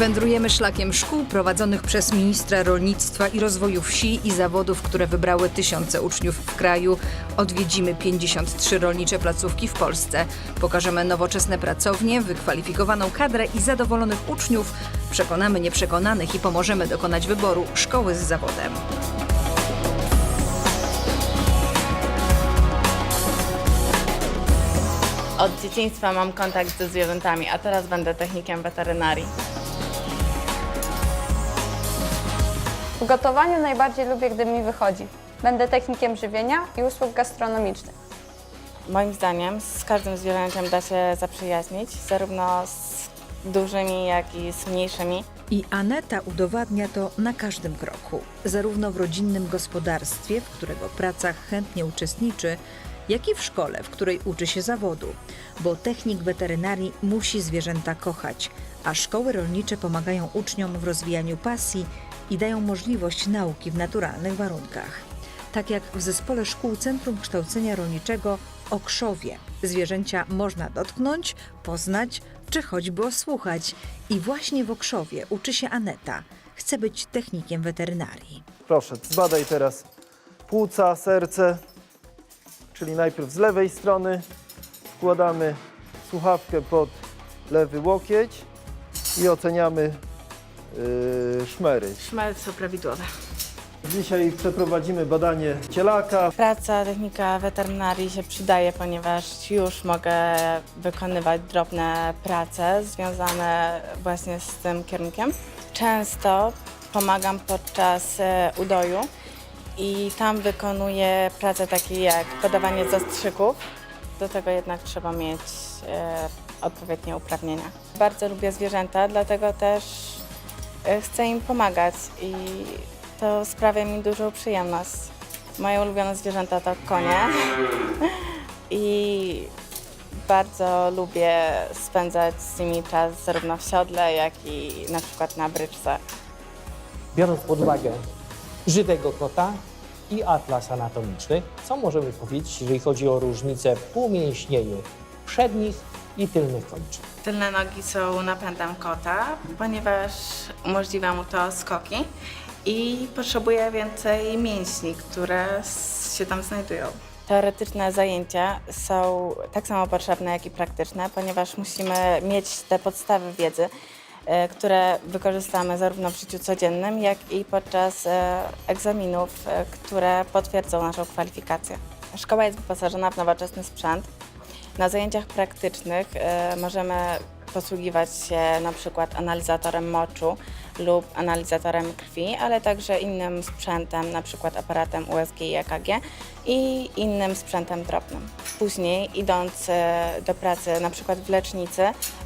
Wędrujemy szlakiem szkół prowadzonych przez ministra rolnictwa i rozwoju wsi i zawodów, które wybrały tysiące uczniów w kraju. Odwiedzimy 53 rolnicze placówki w Polsce. Pokażemy nowoczesne pracownie, wykwalifikowaną kadrę i zadowolonych uczniów. Przekonamy nieprzekonanych i pomożemy dokonać wyboru szkoły z zawodem. Od dzieciństwa mam kontakt ze zwierzętami, a teraz będę technikiem weterynarii. W gotowaniu najbardziej lubię, gdy mi wychodzi. Będę technikiem żywienia i usług gastronomicznych. Moim zdaniem z każdym zwierzęciem da się zaprzyjaźnić, zarówno z dużymi, jak i z mniejszymi. I Aneta udowadnia to na każdym kroku, zarówno w rodzinnym gospodarstwie, w którego pracach chętnie uczestniczy, jak i w szkole, w której uczy się zawodu, bo technik weterynarii musi zwierzęta kochać, a szkoły rolnicze pomagają uczniom w rozwijaniu pasji i dają możliwość nauki w naturalnych warunkach. Tak jak w zespole szkół Centrum Kształcenia Rolniczego w Okrzowie. Zwierzęcia można dotknąć, poznać czy choćby osłuchać. I właśnie w Okrzowie uczy się Aneta. Chce być technikiem weterynarii. Proszę, zbadaj teraz płuca, serce, czyli najpierw z lewej strony wkładamy słuchawkę pod lewy łokieć i oceniamy yy, szmery. Szmery są prawidłowe. Dzisiaj przeprowadzimy badanie cielaka. Praca technika weterynarii się przydaje, ponieważ już mogę wykonywać drobne prace związane właśnie z tym kierunkiem. Często pomagam podczas e, udoju i tam wykonuję prace takie jak podawanie zastrzyków. Do tego jednak trzeba mieć e, odpowiednie uprawnienia. Bardzo lubię zwierzęta, dlatego też chcę im pomagać i to sprawia mi dużą przyjemność. Moje ulubione zwierzęta to konie i bardzo lubię spędzać z nimi czas zarówno w siodle, jak i na przykład na bryczce. Biorąc pod uwagę żywego kota i atlas anatomiczny, co możemy powiedzieć, jeżeli chodzi o różnicę w umięśnieniu przednich i tylnych kończyn? Tylne nogi są napędem kota, ponieważ umożliwia mu to skoki i potrzebuje więcej mięśni, które się tam znajdują. Teoretyczne zajęcia są tak samo potrzebne, jak i praktyczne, ponieważ musimy mieć te podstawy wiedzy, e, które wykorzystamy zarówno w życiu codziennym, jak i podczas e, egzaminów, e, które potwierdzą naszą kwalifikację. Szkoła jest wyposażona w nowoczesny sprzęt, na zajęciach praktycznych e, możemy posługiwać się na przykład analizatorem moczu lub analizatorem krwi, ale także innym sprzętem, na przykład aparatem USG i EKG i innym sprzętem drobnym. Później, idąc e, do pracy na przykład w lecznicy,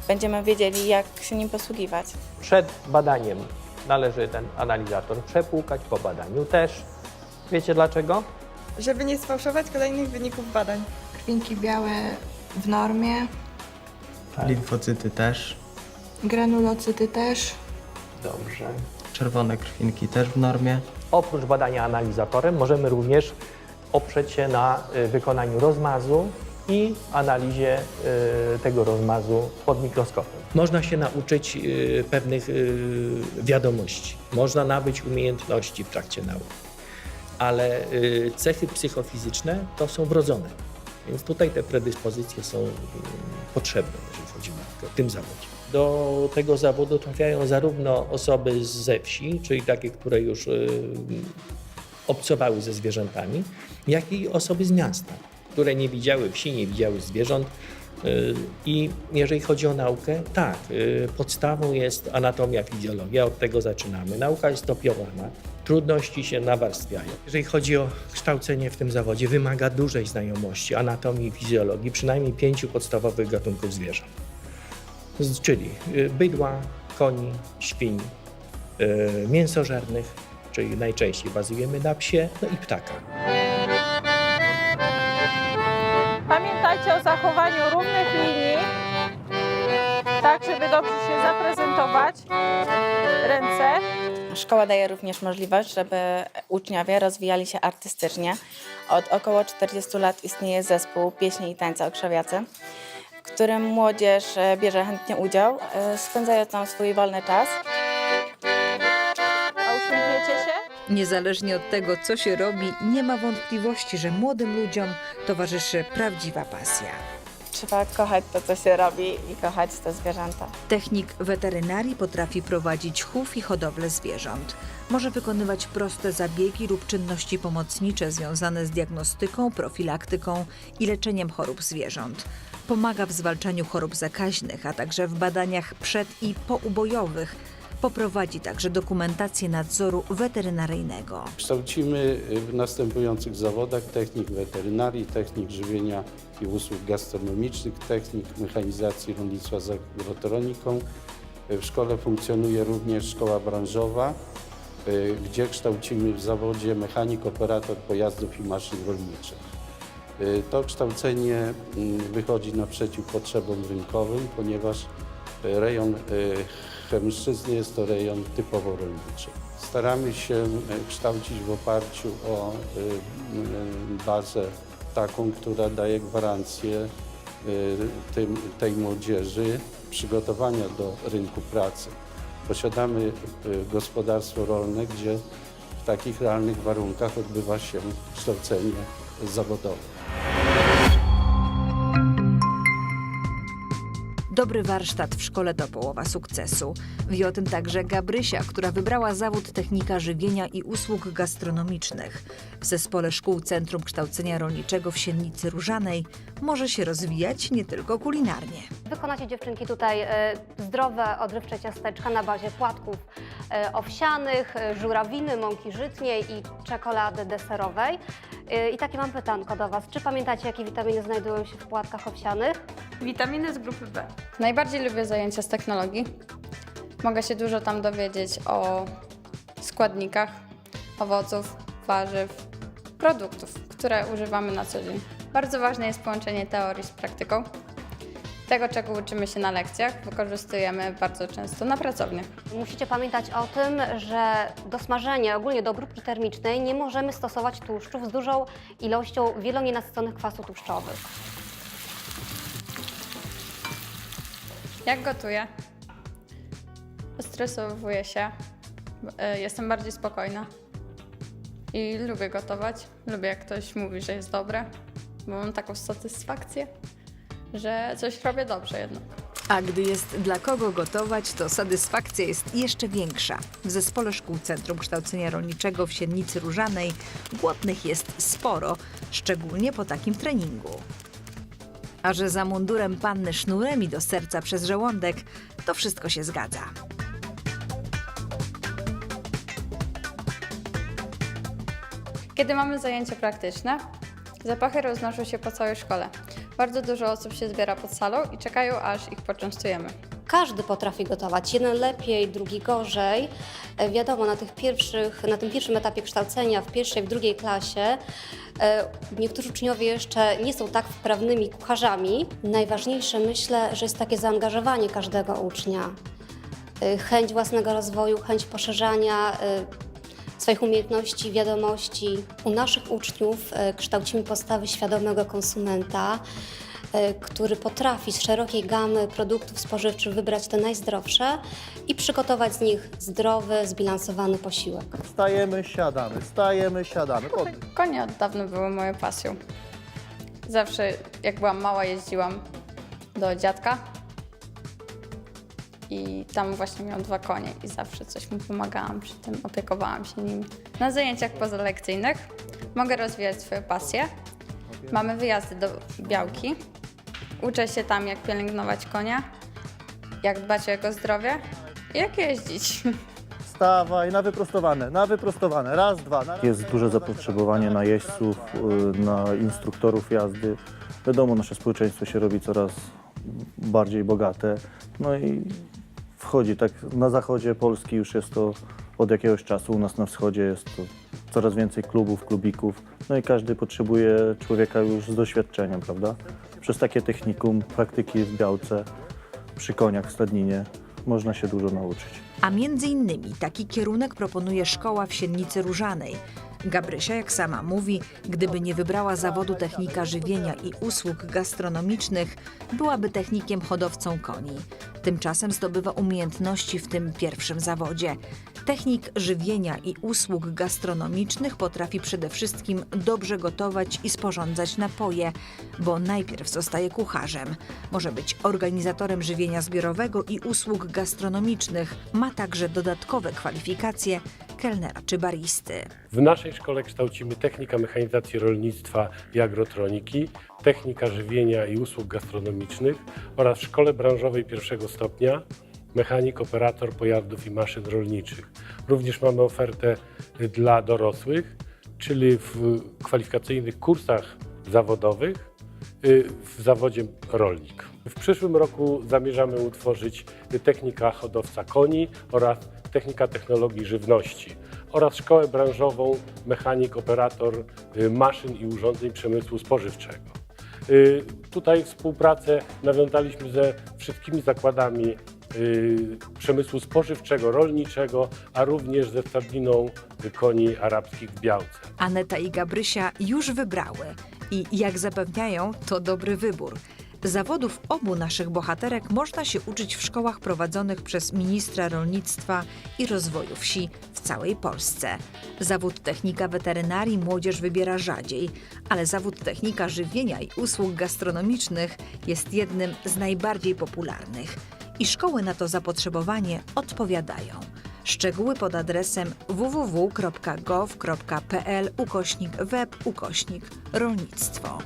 będziemy wiedzieli, jak się nim posługiwać. Przed badaniem należy ten analizator przepłukać, po badaniu też. Wiecie dlaczego? żeby nie sfałszować kolejnych wyników badań. Krwinki białe w normie, Limfocyty też. granulocyty też. Dobrze. Czerwone krwinki też w normie. Oprócz badania analizatorem możemy również oprzeć się na y, wykonaniu rozmazu i analizie y, tego rozmazu pod mikroskopem. Można się nauczyć y, pewnych y, wiadomości, można nabyć umiejętności w trakcie nauki, ale y, cechy psychofizyczne to są wrodzone, więc tutaj te predyspozycje są y, potrzebne, jeżeli chodzi o tym zawodzie. Do tego zawodu trafiają zarówno osoby ze wsi, czyli takie, które już y, obcowały ze zwierzętami, jak i osoby z miasta, które nie widziały wsi, nie widziały zwierząt. Y, I jeżeli chodzi o naukę, tak, y, podstawą jest anatomia, fizjologia, od tego zaczynamy. Nauka jest stopniowana, trudności się nawarstwiają. Jeżeli chodzi o kształcenie w tym zawodzie, wymaga dużej znajomości anatomii i fizjologii, przynajmniej pięciu podstawowych gatunków zwierząt. Czyli y, bydła, koni, świń, y, mięsożernych, czyli najczęściej bazujemy na psie, no i ptaka. Pamiętajcie o zachowaniu równych linii, tak żeby dobrze się zaprezentować. Ręce. Szkoła daje również możliwość, żeby uczniowie rozwijali się artystycznie. Od około 40 lat istnieje zespół pieśni i tańca okrzowiacy. w którym młodzież e, bierze chętnie udział, e, spędzając tam swój wolny czas. A uśmiechniecie się? Niezależnie od tego, co się robi, nie ma wątpliwości, że młodym ludziom towarzyszy prawdziwa pasja. Trzeba kochać to, co się robi i kochać te zwierzęta. Technik weterynarii potrafi prowadzić chów i hodowlę zwierząt. Może wykonywać proste zabiegi lub czynności pomocnicze związane z diagnostyką, profilaktyką i leczeniem chorób zwierząt. Pomaga w zwalczaniu chorób zakaźnych, a także w badaniach przed i poubojowych. Poprowadzi także dokumentację nadzoru weterynaryjnego. Kształcimy w następujących zawodach technik weterynarii, technik żywienia i usług gastronomicznych, technik mechanizacji rolnictwa z agrotroniką. W szkole funkcjonuje również szkoła branżowa, y, gdzie kształcimy w zawodzie mechanik, operator pojazdów i maszyn rolniczych. Y, To kształcenie mm, wychodzi naprzeciw potrzebom rynkowym, ponieważ y, rejon y, chemszczyzny jest to rejon typowo rolniczy. Staramy się y, kształcić w oparciu o y, bazę taką, która daje gwarancję tej młodzieży przygotowania do rynku pracy. Posiadamy gospodarstwo rolne, gdzie w takich realnych warunkach odbywa się kształcenie zawodowe. Dobry warsztat w szkole to połowa sukcesu. Wie o tym także Gabrysia, która wybrała zawód technika żywienia i usług gastronomicznych. W zespole szkół Centrum Kształcenia Rolniczego w Siennicy Różanej może się rozwijać nie tylko kulinarnie. Wykonacie dziewczynki tutaj e, zdrowe, odżywcze ciasteczka na bazie płatków e, owsianych, e, żurawiny, mąki żytniej i czekolady deserowej. I takie mam pytanko do Was. Czy pamiętacie, jakie witaminy znajdują się w płatkach owsianych? Witaminy z grupy B. Najbardziej lubię zajęcia z technologii. Mogę się dużo tam dowiedzieć o składnikach owoców, warzyw, produktów, które używamy na co dzień. Bardzo ważne jest połączenie teorii z praktyką. Tego, czego uczymy się na lekcjach, wykorzystujemy bardzo często na pracowniach. Musicie pamiętać o tym, że do smażenia, ogólnie do obróbki termicznej, nie możemy stosować tłuszczów z dużą ilością wielonienasyconych kwasów tłuszczowych. Jak gotuję? Stresowuję się. E, Jestem bardziej spokojna. I lubię gotować. Lubię, jak ktoś mówi, że jest dobre, bo mam taką satysfakcję, że coś robię dobrze jednak. A gdy jest dla kogo gotować, to satysfakcja jest jeszcze większa. W zespole szkół Centrum Kształcenia Rolniczego w Siennicy Różanej głodnych jest sporo, szczególnie po takim treningu. A że za mundurem panny sznurem i do serca przez żołądek, to wszystko się zgadza. Kiedy mamy zajęcia praktyczne, zapachy roznoszą się po całej szkole. Bardzo dużo osób się zbiera pod salą i czekają, aż ich poczęstujemy. Każdy potrafi gotować, jeden lepiej, drugi gorzej. E, Wiadomo, na, tych pierwszych, na tym pierwszym etapie kształcenia, w pierwszej, w drugiej klasie, e, niektórzy uczniowie jeszcze nie są tak wprawnymi kucharzami. Najważniejsze myślę, że jest takie zaangażowanie każdego ucznia, E, chęć własnego rozwoju, chęć poszerzania swoich umiejętności, wiadomości. U naszych uczniów kształcimy postawy świadomego konsumenta, który potrafi z szerokiej gamy produktów spożywczych wybrać te najzdrowsze i przygotować z nich zdrowy, zbilansowany posiłek. Stajemy, siadamy, stajemy, siadamy. Pod... Konie od dawna były moją pasją. Zawsze, jak byłam mała, jeździłam do dziadka i tam właśnie miał dwa konie i zawsze coś mu pomagałam przy tym, opiekowałam się nimi. Na zajęciach pozalekcyjnych mogę rozwijać swoje pasje. Mamy wyjazdy do Białki. Uczę się tam, jak pielęgnować konia, jak dbać o jego zdrowie i jak jeździć. Stawaj, na wyprostowane, na wyprostowane. Raz, dwa. Na... Jest duże zapotrzebowanie na jeźdźców, y, na instruktorów jazdy. Wiadomo, nasze społeczeństwo się robi coraz bardziej bogate. No i wchodzi tak na zachodzie Polski już jest to od jakiegoś czasu, u nas na wschodzie jest to coraz więcej klubów, klubików. No i każdy potrzebuje człowieka już z doświadczeniem, prawda? Przez takie technikum, praktyki w białce, przy koniach w stadninie można się dużo nauczyć. A między innymi taki kierunek proponuje szkoła w Siennicy Różanej. Gabrysia, jak sama mówi, gdyby nie wybrała zawodu technika żywienia i usług gastronomicznych, byłaby technikiem hodowcą koni. Tymczasem zdobywa umiejętności w tym pierwszym zawodzie. Technik żywienia i usług gastronomicznych potrafi przede wszystkim dobrze gotować i sporządzać napoje, bo najpierw zostaje kucharzem. Może być organizatorem żywienia zbiorowego i usług gastronomicznych. Ma także dodatkowe kwalifikacje kelnera czy baristy. W naszej szkole kształcimy technika mechanizacji rolnictwa i agrotroniki, technika żywienia i usług gastronomicznych oraz w szkole branżowej pierwszego stopnia mechanik, operator pojazdów i maszyn rolniczych. Również mamy ofertę dla dorosłych, czyli w kwalifikacyjnych kursach zawodowych y, w zawodzie rolnik. W przyszłym roku zamierzamy utworzyć technika hodowca koni oraz technika technologii żywności oraz szkołę branżową mechanik, operator y, maszyn i urządzeń przemysłu spożywczego. Y, Tutaj współpracę nawiązaliśmy ze wszystkimi zakładami y, przemysłu spożywczego, rolniczego, a również ze stadniną koni arabskich w Białce. Aneta i Gabrysia już wybrały i jak zapewniają, to dobry wybór. Zawodów obu naszych bohaterek można się uczyć w szkołach prowadzonych przez ministra rolnictwa i rozwoju wsi w całej Polsce. Zawód technika weterynarii młodzież wybiera rzadziej, ale zawód technika żywienia i usług gastronomicznych jest jednym z najbardziej popularnych. I szkoły na to zapotrzebowanie odpowiadają. Szczegóły pod adresem www.gov.pl ukośnik web ukośnik rolnictwo.